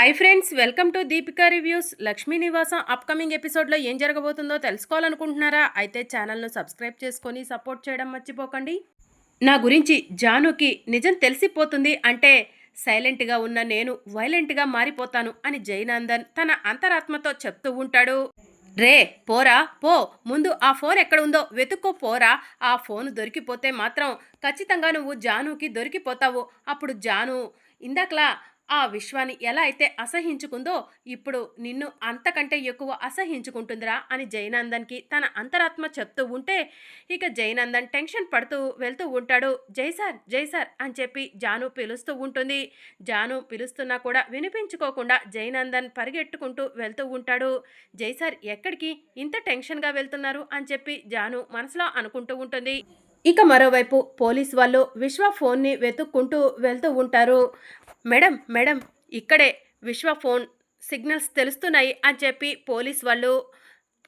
Hi friends welcome to Deepika reviews Lakshmi Nivasam upcoming ఎపిసోడ్లో ఏం జరగబోతుందో తెలుసుకోవాలనుకుంటున్నారా? అయితే ఛానల్ను సబ్స్క్రైబ్ చేసుకొని సపోర్ట్ చేయడం మర్చిపోకండి. నా గురించి జానుకి నిజం తెలిసిపోతుంది అంటే సైలెంట్గా ఉన్న నేను వైలెంట్గా మారిపోతాను అని జయనందన్ తన అంతరాత్మతో చెప్తూ ఉంటాడు. రే పోరా పో. ముందు ఆ ఫోన్ ఎక్కడ ఉందో వెతుక్కో పోరా. ఆ ఫోన్ దొరికిపోతే మాత్రం ఖచ్చితంగా నువ్వు జానుకి దొరికిపోతావు. అప్పుడు జాను ఇందాకలా ఆ విశ్వాన్ని ఎలా అయితే అసహించుకుందో ఇప్పుడు నిన్ను అంతకంటే ఎక్కువ అసహించుకుంటుందిరా అని జయనందన్కి తన అంతరాత్మ చెప్తూ ఉంటే ఇక జయనందన్ టెన్షన్ పడుతూ వెళ్తూ ఉంటాడు. జై సార్ జై సార్ అని చెప్పి జాను పిలుస్తూ ఉంటుంది. జాను పిలుస్తున్నా కూడా వినిపించుకోకుండా జయనందన్ పరిగెట్టుకుంటూ వెళ్తూ ఉంటాడు. జై సార్ ఎక్కడికి? ఇంత టెన్షన్గా వెళ్తున్నారు అని చెప్పి జాను మనసులో అనుకుంటూ ఉంటుంది. ఇక మరోవైపు పోలీస్ వాళ్ళు విశ్వ ఫోన్ని వెతుక్కుంటూ వెళ్తూ ఉంటారు. మేడం మేడం ఇక్కడే విశ్వ ఫోన్ సిగ్నల్స్ తెలుస్తున్నాయి అని చెప్పి పోలీస్ వాళ్ళు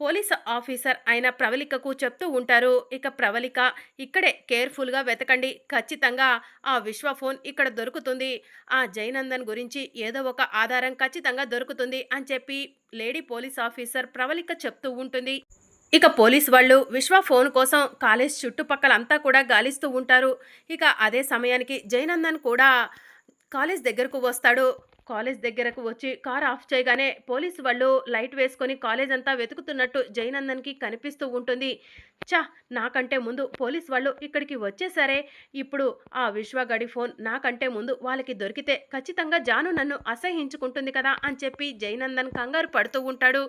పోలీస్ ఆఫీసర్ అయిన ప్రవళికకు చెప్తూ ఉంటారు. ఇక ప్రవళిక ఇక్కడే కేర్ఫుల్గా వెతకండి. ఖచ్చితంగా ఆ విశ్వ ఫోన్ ఇక్కడ దొరుకుతుంది. ఆ జయనందన్ గురించి ఏదో ఒక ఆధారం ఖచ్చితంగా దొరుకుతుంది అని చెప్పి లేడీ పోలీస్ ఆఫీసర్ ప్రవళిక చెప్తూ ఉంటుంది. ఇక పోలీస్ వాళ్ళు విశ్వ ఫోన్ కోసం కాలేజ్ చుట్టుపక్కల అంతా కూడా గాలిస్తూ ఉంటారు. ఇక అదే సమయానికి జయనందన్ కూడా కాలేజ్ దగ్గరకు వస్తాడు. కాలేజ్ దగ్గరకు వచ్చి కార్ ఆఫ్ చేయగానే పోలీసు వాళ్ళు లైట్ వేసుకొని కాలేజ్ అంతా వెతుకుతున్నట్టు జయనందన్కి కనిపిస్తూ ఉంటుంది. చా నాకంటే ముందు పోలీస్ వాళ్ళు ఇక్కడికి వచ్చేసరే. ఇప్పుడు ఆ విశ్వగడి ఫోన్ నాకంటే ముందు వాళ్ళకి దొరికితే ఖచ్చితంగా జాను నన్ను అసహించుకుంటుంది కదా అని చెప్పి జయనందన్ కంగారు పడుతూ ఉంటాడు.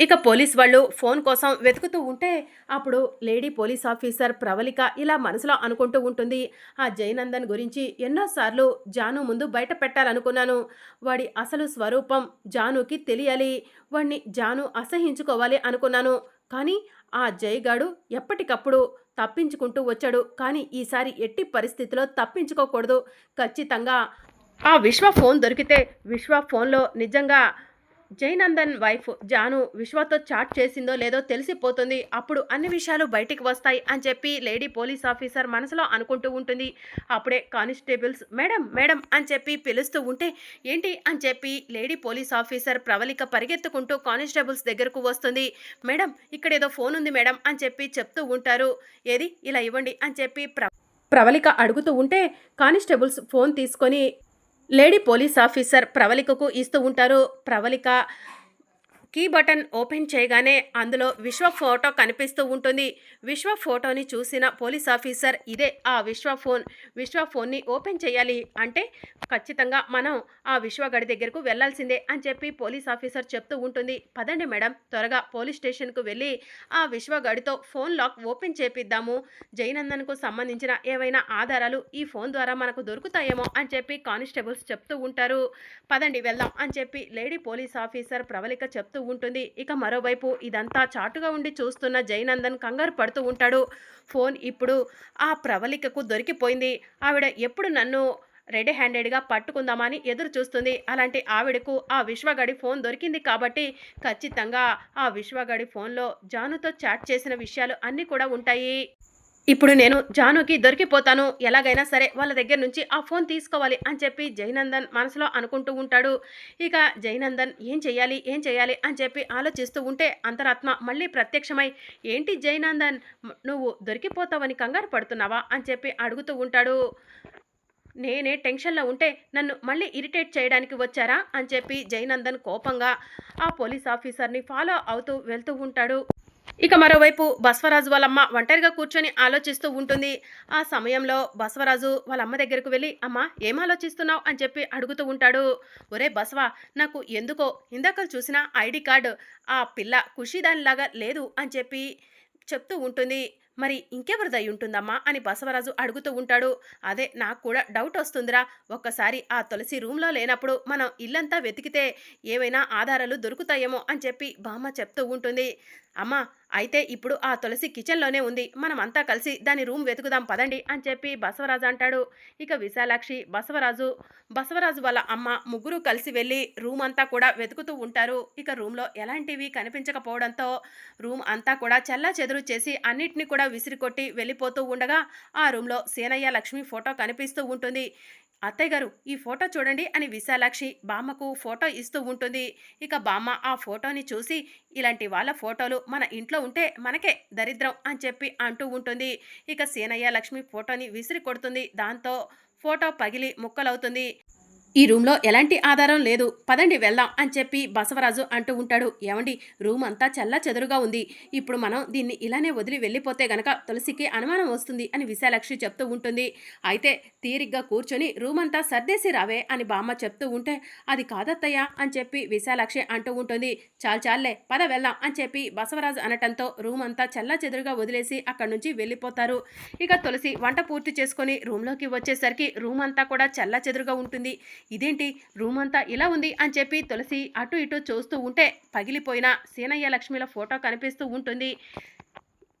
ఇక పోలీస్ వాళ్ళు ఫోన్ కోసం వెతుకుతూ ఉంటే అప్పుడు లేడీ పోలీస్ ఆఫీసర్ ప్రవళిక ఇలా మనసులో అనుకుంటూ ఉంటుంది. ఆ జయనందన్ గురించి ఎన్నోసార్లు జాను ముందు బయట పెట్టాలనుకున్నాను. వాడి అసలు స్వరూపం జానుకి తెలియాలి. వాడిని జాను అసహించుకోవాలి అనుకున్నాను. కానీ ఆ జయగాడు ఎప్పటికప్పుడు తప్పించుకుంటూ వచ్చాడు. కానీ ఈసారి ఎట్టి పరిస్థితిలో తప్పించుకోకూడదు. ఖచ్చితంగా. ఆ విశ్వ ఫోన్ దొరికితే విశ్వ ఫోన్లో నిజంగా జైనందన్ వైఫ్ జాను విశ్వతో చాట్ చేసిందో లేదో తెలిసిపోతుంది. అప్పుడు అన్ని విషయాలు బయటికి వస్తాయి అని చెప్పి లేడీ పోలీస్ ఆఫీసర్ మనసులో అనుకుంటూ ఉంటుంది. అప్పుడే కానిస్టేబుల్స్ మేడం మేడం అని చెప్పి పిలుస్తూ ఉంటే ఏంటి? అని చెప్పి లేడీ పోలీస్ ఆఫీసర్ ప్రవళిక పరిగెత్తుకుంటూ కానిస్టేబుల్స్ దగ్గరకు వస్తుంది. మేడం ఇక్కడ ఏదో ఫోన్ ఉంది మేడం అని చెప్పి చెప్తూ ఉంటారు. ఏది? ఇలా ఇవ్వండి అని చెప్పి ప్ర ప్రవళిక అడుగుతూ ఉంటే కానిస్టేబుల్స్ ఫోన్ తీసుకొని లేడీ పోలీస్ ఆఫీసర్ ప్రవళికకు ఇస్తూ ఉంటారు. ప్రవళిక కీ బటన్ ఓపెన్ చేయగానే అందులో విశ్వ ఫోటో కనిపిస్తూ ఉంటుంది. విశ్వ ఫోటోని చూసిన పోలీస్ ఆఫీసర్ ఇదే ఆ విశ్వ ఫోన్ విశ్వ ఫోన్ని ఓపెన్ చేయాలి అంటే ఖచ్చితంగా మనం ఆ విశ్వ గడి దగ్గరకు వెళ్ళాల్సిందే అని చెప్పి పోలీస్ ఆఫీసర్ చెప్తూ ఉంటుంది. పదండి మేడం త్వరగా పోలీస్ స్టేషన్కు వెళ్ళి ఆ విశ్వ గడితో ఫోన్ లాక్ ఓపెన్ చేపిద్దాము. జయనందన్కు సంబంధించిన ఏవైనా ఆధారాలు ఈ ఫోన్ ద్వారా మనకు దొరుకుతాయేమో అని చెప్పి కానిస్టేబుల్స్ చెప్తూ ఉంటారు. పదండి వెళ్దాం అని చెప్పి లేడీ పోలీస్ ఆఫీసర్ ప్రవళిక చెప్తూ ఉంటుంది. ఇక మరోవైపు ఇదంతా చాటుగా ఉండి చూస్తున్న జయనందన్ కంగారు పడుతూ ఉంటాడు. ఫోన్ ఇప్పుడు ఆ ప్రవళికకు దొరికిపోయింది. ఆవిడ ఎప్పుడు నన్ను రెడీ హ్యాండెడ్గా పట్టుకుందామని ఎదురు చూస్తుంది. అలాంటి ఆవిడకు ఆ విశ్వగడి ఫోన్ దొరికింది కాబట్టి ఖచ్చితంగా ఆ విశ్వగడి ఫోన్లో జానుతో చాట్ చేసిన విషయాలు అన్నీ కూడా ఉంటాయి. ఇప్పుడు నేను జానుకి దొరికిపోతాను. ఎలాగైనా సరే వాళ్ళ దగ్గర నుంచి ఆ ఫోన్ తీసుకోవాలి అని చెప్పి జయనందన్ మనసులో అనుకుంటూ ఉంటాడు. ఇక జయనందన్ ఏం చేయాలి ఏం చేయాలి అని చెప్పి ఆలోచిస్తూ ఉంటే అంతరాత్మ మళ్ళీ ప్రత్యక్షమై ఏంటి జయనందన్? నువ్వు దొరికిపోతావని కంగారు పడుతున్నావా? అని చెప్పి అడుగుతూ ఉంటాడు. నేనే టెన్షన్లో ఉంటే నన్ను మళ్ళీ ఇరిటేట్ చేయడానికి వచ్చారా? అని చెప్పి జయనందన్ కోపంగా ఆ పోలీస్ ఆఫీసర్ని ఫాలో అవుతూ వెళ్తూ ఉంటాడు. ఇక మరోవైపు బసవరాజు వాళ్ళమ్మ ఒంటరిగా కూర్చొని ఆలోచిస్తూ ఉంటుంది. ఆ సమయంలో బసవరాజు వాళ్ళ అమ్మ దగ్గరకు వెళ్ళి అమ్మ ఏం ఆలోచిస్తున్నావు? అని చెప్పి అడుగుతూ ఉంటాడు. ఒరే బస్వ నాకు ఎందుకో ఇందాక చూసిన ఐడి కార్డు ఆ పిల్ల ఖుషీదానిలాగా లేదు అని చెప్పి చెప్తూ ఉంటుంది. మరి ఇంకెవరిదై ఉంటుందమ్మా? అని బసవరాజు అడుగుతూ ఉంటాడు. అదే నాకు కూడా డౌట్ వస్తుందిరా. ఒక్కసారి ఆ తులసి రూమ్లో లేనప్పుడు మనం ఇల్లంతా వెతికితే ఏవైనా ఆధారాలు దొరుకుతాయేమో అని చెప్పి బామ్మ చెప్తూ ఉంటుంది. అమ్మా అయితే ఇప్పుడు ఆ తులసి కిచెన్లోనే ఉంది. మనం అంతా కలిసి దాని రూమ్ వెతుకుదాం పదండి అని చెప్పి బసవరాజు అంటాడు. ఇక విశాలాక్షి బసవరాజు బసవరాజు వాళ్ళ అమ్మ ముగ్గురు కలిసి వెళ్ళి రూమ్ అంతా కూడా వెతుకుతూ ఉంటారు. ఇక రూమ్లో ఎలాంటివి కనిపించకపోవడంతో రూమ్ అంతా కూడా చల్లా చెదురు చేసి అన్నిటిని కూడా విసిరికొట్టి వెళ్ళిపోతూ ఉండగా ఆ రూమ్లో సేనయ్య లక్ష్మి ఫోటో కనిపిస్తూ ఉంటుంది. అత్తయ్య గారు ఈ ఫోటో చూడండి అని విశాలాక్షి బామ్మకు ఫోటో ఇస్తూ ఉంటుంది. ఇక బామ్మ ఆ ఫోటోని చూసి ఇలాంటి వాళ్ళ ఫోటోలు మన ఇంట్లో ఉంటే మనకే దరిద్రం అని చెప్పి అంటూ ఉంటుంది. ఇక సీనయ్య లక్ష్మి ఫోటోని విసిరి కొడుతుంది దాంతో ఫోటో పగిలి ముక్కలవుతుంది. ఈ రూమ్లో ఎలాంటి ఆధారం లేదు. పదండి వెళ్దాం అని చెప్పి బసవరాజు అంటూ ఉంటాడు. ఏమండి రూమ్ అంతా చల్ల చెదురుగా ఉంది. ఇప్పుడు మనం దీన్ని ఇలానే వదిలి వెళ్ళిపోతే గనక తులసికి అనుమానం వస్తుంది అని విశాలక్షి చెప్తూ ఉంటుంది. అయితే తీరిగ్గా కూర్చొని రూమ్ అంతా సర్దేసి రావే అని బామ్మ చెప్తూ ఉంటే అది కాదత్తయ్య అని చెప్పి విశాలాక్షి అంటూ ఉంటుంది. చాలు చాలే పద వెళ్దాం అని చెప్పి బసవరాజు అనటంతో రూమ్ అంతా చల్ల చెదురుగా వదిలేసి అక్కడి నుంచి వెళ్ళిపోతారు. ఇక తులసి వంట పూర్తి చేసుకొని రూమ్లోకి వచ్చేసరికి రూమ్ అంతా కూడా చల్ల చెదురుగా ఉంటుంది. ఇదేంటి? రూమ్ అంతా ఇలా ఉంది అని చెప్పి తులసి అటు ఇటు చూస్తూ ఉంటే పగిలిపోయిన సీనయ్య లక్ష్మిల ఫోటో కనిపిస్తూ ఉంటుంది.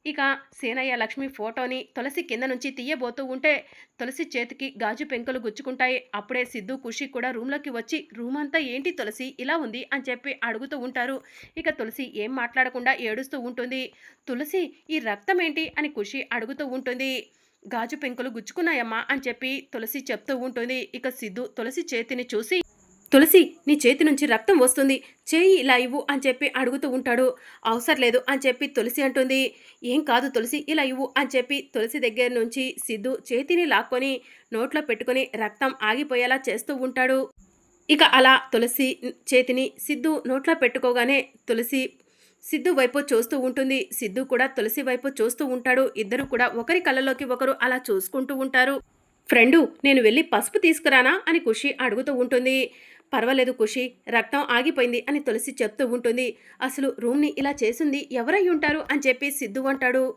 ఇక సీనయ్య లక్ష్మి ఫోటోని తులసి కింద నుంచి తీయబోతూ ఉంటే తులసి చేతికి గాజు పెంకులు గుచ్చుకుంటాయి. అప్పుడే సిద్ధు ఖుషి కూడా రూమ్లోకి వచ్చి రూమ్ అంతా ఏంటి తులసి? ఇలా ఉంది? అని చెప్పి అడుగుతూ ఉంటారు. ఇక తులసి ఏం మాట్లాడకుండా ఏడుస్తూ ఉంటుంది. తులసి ఈ రక్తం ఏంటి అని ఖుషి అడుగుతూ ఉంటుంది. గాజు పెంకులు గుచ్చుకున్నాయమ్మా అని చెప్పి తులసి చెప్తూ ఉంటుంది. ఇక సిద్ధు తులసి చేతిని చూసి తులసి నీ చేతి నుంచి రక్తం వస్తుంది. చేయి ఇలా ఇవ్వు అని చెప్పి అడుగుతూ ఉంటాడు. అవసరం లేదు అని చెప్పి తులసి అంటుంది. ఏం కాదు తులసి ఇలా ఇవ్వు అని చెప్పి తులసి దగ్గర నుంచి సిద్ధు చేతిని లాక్కొని నోట్లో పెట్టుకొని రక్తం ఆగిపోయేలా చేస్తూ ఉంటాడు. ఇక అలా తులసి చేతిని సిద్ధు నోట్లో పెట్టుకోగానే తులసి సిద్ధు వైపు చూస్తూ ఉంటుంది. సిద్ధు కూడా తులసి వైపు చూస్తూ ఉంటాడు. ఇద్దరు కూడా ఒకరి కళ్ళలోకి ఒకరు అలా చూసుకుంటూ ఉంటారు. ఫ్రెండు నేను వెళ్ళి పసుపు తీసుకురానా? అని ఖుషి అడుగుతూ ఉంటుంది. పర్వాలేదు ఖుషి రక్తం ఆగిపోయింది అని తులసి చెప్తూ ఉంటుంది. అసలు రూమ్ని ఇలా చేసింది ఎవరై ఉంటారు? అని చెప్పి సిద్ధు అంటాడు.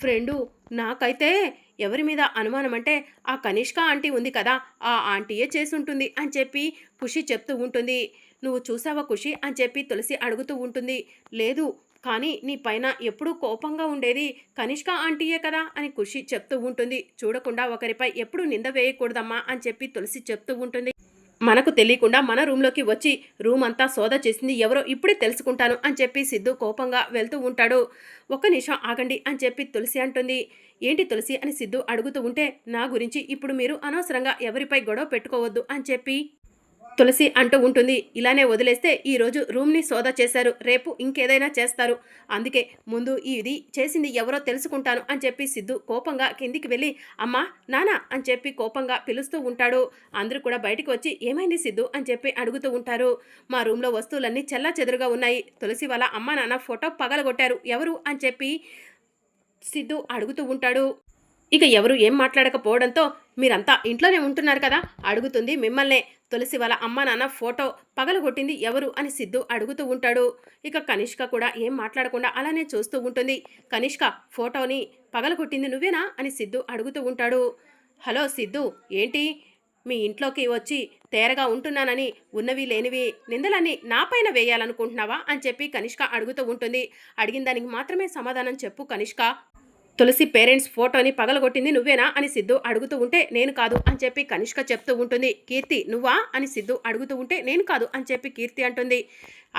ఫ్రెండు నాకైతే ఎవరి మీద అనుమానం అంటే ఆ కనిష్క ఆంటీ ఉంది కదా ఆ ఆంటీయే చేసుంటుంది అని చెప్పి ఖుషి చెప్తూ ఉంటుంది. నువ్వు చూసావా ఖుషి అని చెప్పి తులసి అడుగుతూ ఉంటుంది. లేదు కానీ నీ పైన ఎప్పుడూ కోపంగా ఉండేది కనిష్క ఆంటీయే కదా అని ఖుషి చెప్తూ ఉంటుంది. చూడకుండా ఒకరిపై ఎప్పుడు నింద వేయకూడదమ్మా అని చెప్పి తులసి చెప్తూ ఉంటుంది. మనకు తెలియకుండా మన రూమ్లోకి వచ్చి రూమ్ అంతా సోదా చేసింది ఎవరో ఇప్పుడే తెలుసుకుంటాను అని చెప్పి సిద్ధు కోపంగా వెళ్తూ ఉంటాడు. ఒక్క నిమిషం ఆగండి అని చెప్పి తులసి అంటుంది. ఏంటి తులసి అని సిద్ధు అడుగుతూ ఉంటే నా గురించి ఇప్పుడు మీరు అనవసరంగా ఎవరిపై గొడవ పెట్టుకోవద్దు అని చెప్పి తులసి అంటూ ఉంటుంది. ఇలానే వదిలేస్తే ఈరోజు రూమ్ని సోదా చేశారు. రేపు ఇంకేదైనా చేస్తారు. అందుకే ముందు ఇది చేసింది ఎవరో తెలుసుకుంటాను అని చెప్పి సిద్ధు కోపంగా కిందికి వెళ్ళి అమ్మా నానా అని చెప్పి కోపంగా పిలుస్తూ ఉంటాడు. అందరూ కూడా బయటికి వచ్చి ఏమైంది సిద్ధు? అని చెప్పి అడుగుతూ ఉంటారు. మా రూమ్లో వస్తువులన్నీ చెల్లా చెదురుగా ఉన్నాయి. తులసి వాళ్ళ అమ్మ నాన్న ఫోటో పగలగొట్టారు. ఎవరు? అని చెప్పి సిద్ధు అడుగుతూ ఉంటాడు. ఇక ఎవరు ఏం మాట్లాడకపోవడంతో మీరంతా ఇంట్లోనే ఉంటున్నారు కదా? అడుగుతుంది మిమ్మల్నే. తులసి వాళ్ళ అమ్మ నాన్న ఫోటో పగలగొట్టింది ఎవరు అని సిద్ధు అడుగుతూ ఉంటాడు. ఇక కనిష్క కూడా ఏం మాట్లాడకుండా అలానే చూస్తూ ఉంటుంది. కనిష్క ఫోటోని పగలగొట్టింది నువ్వేనా? అని సిద్ధు అడుగుతూ ఉంటాడు. హలో సిద్ధు ఏంటి? మీ ఇంట్లోకి వచ్చి తేరగా ఉంటున్నానని ఉన్నవి లేనివి నిందలన్నీ నాపైన వేయాలనుకుంటున్నావా? అని చెప్పి కనిష్క అడుగుతూ ఉంటుంది. అడిగిన దానికి మాత్రమే సమాధానం చెప్పు కనిష్క. తులసి పేరెంట్స్ ఫోటోని పగలగొట్టింది నువ్వేనా అని సిద్ధు అడుగుతూ ఉంటే నేను కాదు అని చెప్పి కనిష్క చెప్తూ ఉంటుంది. కీర్తి నువ్వా అని సిద్ధు అడుగుతూ ఉంటే నేను కాదు అని చెప్పి కీర్తి అంటుంది.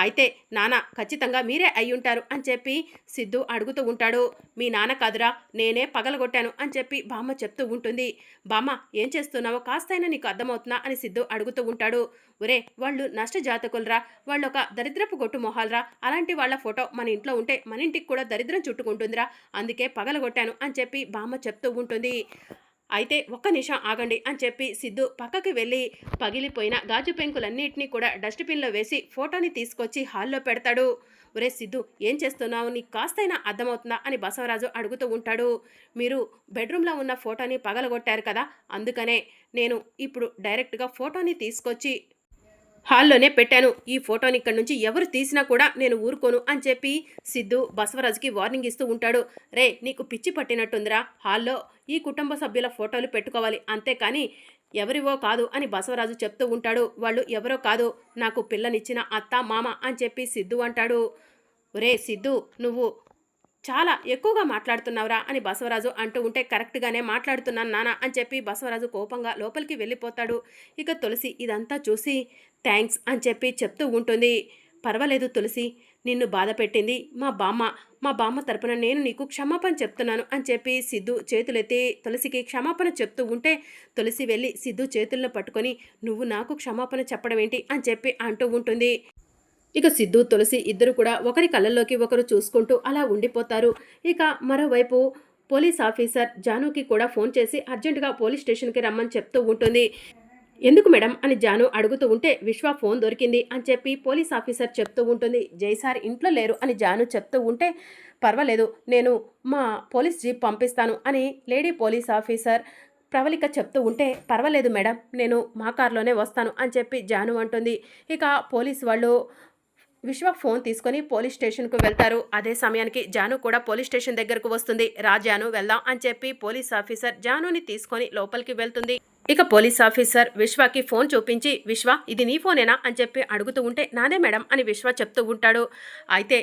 అయితే నాన్న ఖచ్చితంగా మీరే అయి ఉంటారు అని చెప్పి సిద్ధు అడుగుతూ ఉంటాడు. మీ నాన్న కాదురా నేనే పగలగొట్టాను అని చెప్పి బామ్మ చెప్తూ ఉంటుంది. బామ్మ ఏం చేస్తున్నావో కాస్తైనా నీకు అర్థమవుతున్నా అని సిద్ధు అడుగుతూ ఉంటాడు. ఒరే వాళ్ళు నష్ట జాతకులరా వాళ్ళు ఒక దరిద్రపు గొట్టు మొహాలరా. అలాంటి వాళ్ళ ఫోటో మన ఇంట్లో ఉంటే మన ఇంటికి కూడా దరిద్రం చుట్టుకుంటుందిరా. అందుకే పగలగొట్టాను అని చెప్పి బామ్మ చెప్తూ ఉంటుంది. అయితే ఒక్క నిమిషం ఆగండి అని చెప్పి సిద్ధు పక్కకి వెళ్ళి పగిలిపోయిన గాజు పెంకులన్నింటినీ కూడా డస్ట్బిన్లో వేసి ఫోటోని తీసుకొచ్చి హాల్లో పెడతాడు. ఒరే సిద్ధు ఏం చేస్తున్నావు? నీకు కాస్తైనా అర్థమవుతుందా? అని బసవరాజు అడుగుతూ ఉంటాడు. మీరు బెడ్రూమ్లో ఉన్న ఫోటోని పగలగొట్టారు కదా అందుకనే నేను ఇప్పుడు డైరెక్ట్గా ఫోటోని తీసుకొచ్చి హాల్లోనే పెట్టాను. ఈ ఫోటోని ఇక్కడి నుంచి ఎవరు తీసినా కూడా నేను ఊరుకోను అని చెప్పి సిద్ధు బసవరాజుకి వార్నింగ్ ఇస్తూ ఉంటాడు. రే నీకు పిచ్చి పట్టినట్టుందిరా. హాల్లో ఈ కుటుంబ సభ్యుల ఫోటోలు పెట్టుకోవాలి. అంతేకాని ఎవరివో కాదు అని బసవరాజు చెప్తూ ఉంటాడు. వాళ్ళు ఎవరో కాదు. నాకు పిల్లనిచ్చిన అత్త మామ అని చెప్పి సిద్ధు అంటాడు. ఒరే సిద్ధు నువ్వు చాలా ఎక్కువగా మాట్లాడుతున్నావురా అని బసవరాజు అంటూ ఉంటే కరెక్ట్గానే మాట్లాడుతున్నాను నాన్న అని చెప్పి బసవరాజు కోపంగా లోపలికి వెళ్ళిపోతాడు. ఇక తులసి ఇదంతా చూసి థ్యాంక్స్ అని చెప్పి చెప్తూ ఉంటుంది. పర్వాలేదు తులసి నిన్ను బాధ పెట్టింది మా బామ్మ. మా బామ్మ తరపున నేను నీకు క్షమాపణ చెప్తున్నాను అని చెప్పి సిద్ధు చేతులెత్తి తులసికి క్షమాపణ చెప్తూ ఉంటే తులసి వెళ్ళి సిద్ధు చేతులను పట్టుకొని నువ్వు నాకు క్షమాపణ చెప్పడం ఏంటి అని చెప్పి అంటూ ఉంటుంది. ఇక సిద్ధు తులసి ఇద్దరు కూడా ఒకరి కళ్ళల్లోకి ఒకరు చూసుకుంటూ అలా ఉండిపోతారు. ఇక మరోవైపు పోలీస్ ఆఫీసర్ జానుకి కూడా ఫోన్ చేసి అర్జెంటుగా పోలీస్ స్టేషన్కి రమ్మని చెప్తూ ఉంటుంది. ఎందుకు మేడం? అని జాను అడుగుతూ ఉంటే విశ్వ ఫోన్ దొరికింది అని చెప్పి పోలీస్ ఆఫీసర్ చెప్తూ ఉంటుంది. జైసార్ ఇంట్లో లేరు అని జాను చెప్తూ ఉంటే పర్వాలేదు నేను మా పోలీస్ జీప్ పంపిస్తాను అని లేడీ పోలీస్ ఆఫీసర్ ప్రవళిక చెప్తూ ఉంటే పర్వాలేదు మేడం నేను మా కారులోనే వస్తాను అని చెప్పి జాను అంటుంది. ఇక పోలీస్ వాళ్ళు విశ్వ ఫోన్ తీసుకొని పోలీస్ స్టేషన్కు వెళ్తారు. అదే సమయానికి జాను కూడా పోలీస్ స్టేషన్ దగ్గరకు వస్తుంది. రాజాను వెళ్దాం అని చెప్పి పోలీస్ ఆఫీసర్ జానుని తీసుకొని లోపలికి వెళ్తుంది. ఇక పోలీస్ ఆఫీసర్ విశ్వకి ఫోన్ చూపించి విశ్వ ఇది నీ ఫోనేనా? అని చెప్పి అడుగుతూ ఉంటే నాదే మేడం అని విశ్వ చెప్తూ ఉంటాడు. అయితే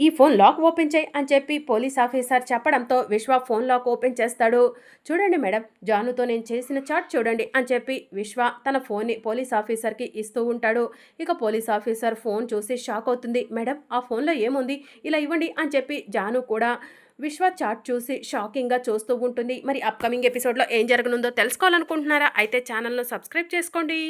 ఈ ఫోన్ లాక్ ఓపెన్ చేయి అని చెప్పి పోలీస్ ఆఫీసర్ చెప్పడంతో విశ్వ ఫోన్ లాక్ ఓపెన్ చేస్తాడు. చూడండి మేడం జానుతో నేను చేసిన చాట్ చూడండి అని చెప్పి విశ్వ తన ఫోన్ని పోలీస్ ఆఫీసర్కి ఇస్తూ ఉంటాడు. ఇక పోలీస్ ఆఫీసర్ ఫోన్ చూసి షాక్ అవుతుంది. మేడం ఆ ఫోన్లో ఏముంది? ఇలా ఇవ్వండి అని చెప్పి జాను కూడా విశ్వ చాట్ చూసి షాకింగ్గా చూస్తూ ఉంటుంది. మరి అప్కమింగ్ ఎపిసోడ్లో ఏం జరగనుందో తెలుసుకోవాలనుకుంటున్నారా? అయితే ఛానల్ను సబ్స్క్రైబ్ చేసుకోండి.